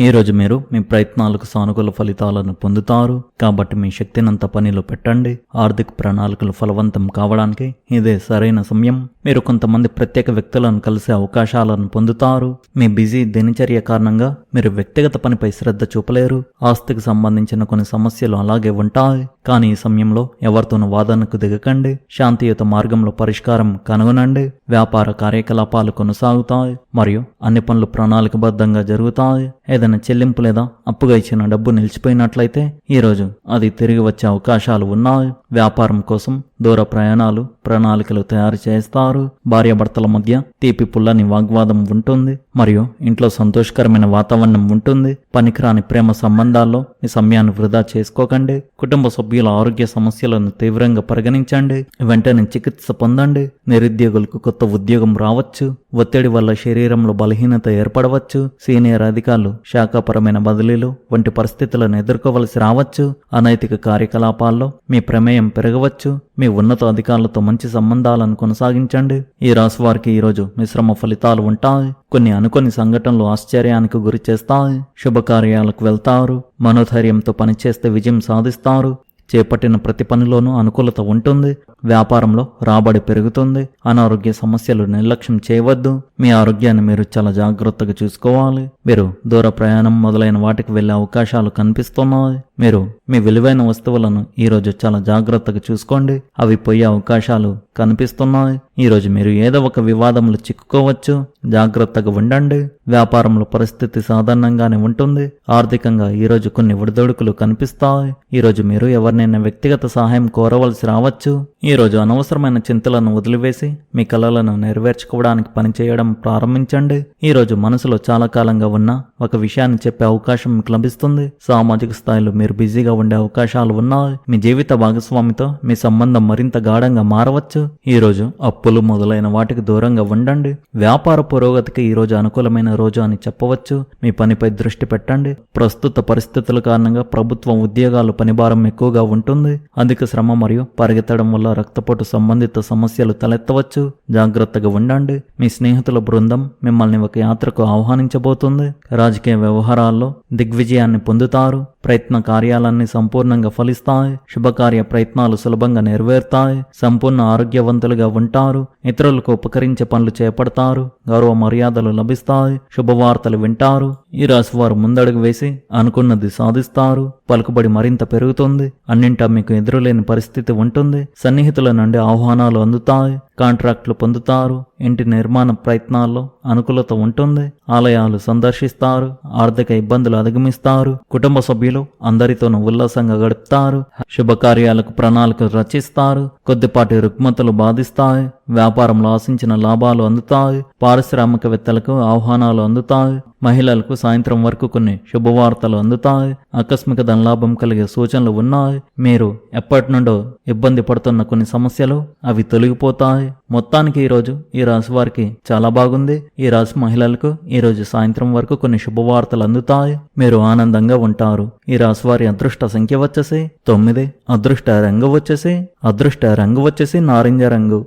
ఈ రోజు మీరు మీ ప్రయత్నాలకు సానుకూల ఫలితాలను పొందుతారు. కాబట్టి మీ శక్తినంత పనిలో పెట్టండి. ఆర్థిక ప్రణాళికలు ఫలవంతం కావడానికి ఇదే సరైన సమయం. మీరు కొంతమంది ప్రత్యేక వ్యక్తులను కలిసే అవకాశాలను పొందుతారు. మీ బిజీ దినచర్య కారణంగా మీరు వ్యక్తిగత పనిపై శ్రద్ధ చూపలేరు. ఆస్తికి సంబంధించిన కొన్ని సమస్యలు అలాగే ఉంటాయి. కానీ ఈ సమయంలో ఎవరితోనూ వాదనకు దిగకండి. శాంతియుత మార్గంలో పరిష్కారం కనుగొనండి. వ్యాపార కార్యకలాపాలు కొనసాగుతాయి. మరియు అన్ని పనులు ప్రణాళికబద్ధంగా జరుగుతాయి. ఏదైనా చెల్లింపు లేదా? అప్పుగా ఇచ్చిన డబ్బు నిలిచిపోయినట్లయితే ఈ రోజు అది తిరిగి వచ్చే అవకాశాలు ఉన్నాయి వ్యాపారం కోసం దూర ప్రయాణాలు ప్రణాళికలు తయారు చేస్తారు. భార్యాభర్తల మధ్య తీపి పుల్లని వాగ్వాదం ఉంటుంది. మరియు ఇంట్లో సంతోషకరమైన వాతావరణం ఉంటుంది. పనికిరాని ప్రేమ సంబంధాల్లో మీ సమయాన్ని వృధా చేసుకోకండి. కుటుంబ సభ్యుల ఆరోగ్య సమస్యలను తీవ్రంగా పరిగణించండి. వెంటనే చికిత్స పొందండి. నిరుద్యోగులకు కొత్త ఉద్యోగం రావచ్చు. ఒత్తిడి వల్ల శరీరంలో బలహీనత ఏర్పడవచ్చు. సీనియర్ అధికారులు శాఖాపరమైన బదిలీలు వంటి పరిస్థితులను ఎదుర్కోవలసి రావచ్చు. అనైతిక కార్యకలాపాల్లో మీ ప్రమేయం పెరగవచ్చు. మీ ఉన్నత అధికారులతో మంచి సంబంధాలను కొనసాగించండి. ఈ రాశి వారికి ఈరోజు మిశ్రమ ఫలితాలు ఉంటాయి. కొన్ని అనుకోని సంఘటనలు ఆశ్చర్యానికి గురి చేస్తాయి శుభకార్యాలకు వెళ్తారు. మనోధైర్యంతో పనిచేస్తే విజయం సాధిస్తారు. చేపట్టిన ప్రతి పనిలోనూ అనుకూలత ఉంటుంది. వ్యాపారంలో రాబడి పెరుగుతుంది. అనారోగ్య సమస్యలు నిర్లక్ష్యం చేయవద్దు. మీ ఆరోగ్యాన్ని మీరు చాలా జాగ్రత్తగా చూసుకోవాలి. మీరు దూర ప్రయాణం మొదలైన వాటికి వెళ్ళే అవకాశాలు కనిపిస్తున్నాయి. మీరు మీ విలువైన వస్తువులను ఈరోజు చాలా జాగ్రత్తగా చూసుకోండి. అవి పోయే అవకాశాలు కనిపిస్తున్నాయి. ఈరోజు మీరు ఏదో ఒక వివాదంలో చిక్కుకోవచ్చు. జాగ్రత్తగా ఉండండి. వ్యాపారంలో పరిస్థితి సాధారణంగానే ఉంటుంది. ఆర్థికంగా ఈరోజు కొన్ని ఒడిదొడుకులు కనిపిస్తాయి. ఈరోజు మీరు ఎవరినైనా వ్యక్తిగత సహాయం కోరవలసి రావచ్చు. ఈరోజు అనవసరమైన చింతలను వదిలివేసి మీ కలలను నెరవేర్చుకోవడానికి పనిచేయడం ప్రారంభించండి. ఈరోజు మనసులో చాలా కాలంగా ఉన్న ఒక విషయాన్ని చెప్పే అవకాశం మీకు లభిస్తుంది. సామాజిక స్థాయిలో మీరు బిజీగా ఉండే అవకాశాలు ఉన్నాయి మీ జీవిత భాగస్వామితో మీ సంబంధం మరింత గాఢంగా మారవచ్చు. ఈరోజు అప్పులు మొదలైన వాటికి దూరంగా ఉండండి. వ్యాపార పురోగతికి ఈరోజు అనుకూలమైన రోజు అని చెప్పవచ్చు. మీ పనిపై దృష్టి పెట్టండి. ప్రస్తుత పరిస్థితుల కారణంగా ప్రభుత్వం ఉద్యోగాలు పనిభారం ఎక్కువగా ఉంటుంది. అధిక శ్రమ మరియు పరిగెత్తడం వల్ల రక్తపోటు సంబంధిత సమస్యలు తలెత్తవచ్చు. జాగ్రత్తగా ఉండండి. మీ స్నేహితుల బృందం మిమ్మల్ని ఒక యాత్రకు ఆహ్వానించబోతుంది. రాజకీయ వ్యవహారాల్లో దిగ్విజయాన్ని పొందుతారు. ప్రయత్న కార్యాలన్నీ సంపూర్ణంగా ఫలిస్తాయి. శుభకార్య ప్రయత్నాలు సులభంగా నెరవేరుతాయి. సంపూర్ణ ఆరోగ్యవంతులుగా ఉంటారు. ఇతరులకు ఉపకరించే పనులు చేపడతారు. గౌరవ మర్యాదలు లభిస్తాయి. శుభవార్తలు వింటారు. ఈ రాశి వారు ముందడుగు వేసి అనుకున్నది సాధిస్తారు. పలుకుబడి మరింత పెరుగుతుంది. అన్నింటా మీకు ఎదురులేని పరిస్థితి ఉంటుంది. సన్నిహితుల నుండి ఆహ్వానాలు అందుతాయి. కాంట్రాక్టులు పొందుతారు. ఇంటి నిర్మాణ ప్రయత్నాల్లో అనుకూలత ఉంటుంది. ఆలయాలు సందర్శిస్తారు. ఆర్థిక ఇబ్బందులు అధిగమిస్తారు. కుటుంబ సభ్యులు అందరితోనూ ఉల్లాసంగా గడుపుతారు. శుభకార్యాలకు ప్రణాళికలు రచిస్తారు. కొద్దిపాటి రుగ్మతలు బాధిస్తాయి. వ్యాపారంలో ఆశించిన లాభాలు అందుతాయి పారిశ్రామికవేత్తలకు ఆహ్వానాలు అందుతాయి మహిళలకు సాయంత్రం వరకు కొన్ని శుభవార్తలు అందుతాయి ఆకస్మిక ధనలాభం కలిగే సూచనలు ఉన్నాయి. మీరు ఎప్పటి నుండో ఇబ్బంది పడుతున్న కొన్ని సమస్యలు అవి తొలగిపోతాయి. మొత్తానికి ఈరోజు ఈ రాశి వారికి చాలా బాగుంది. ఈ రాశి మహిళలకు ఈరోజు సాయంత్రం వరకు కొన్ని శుభవార్తలు అందుతాయి. మీరు ఆనందంగా ఉంటారు. ఈ రాశి వారి అదృష్ట సంఖ్య వచ్చేసి తొమ్మిది అదృష్ట రంగు వచ్చేసి అదృష్ట రంగు వచ్చేసి నారింజ రంగు.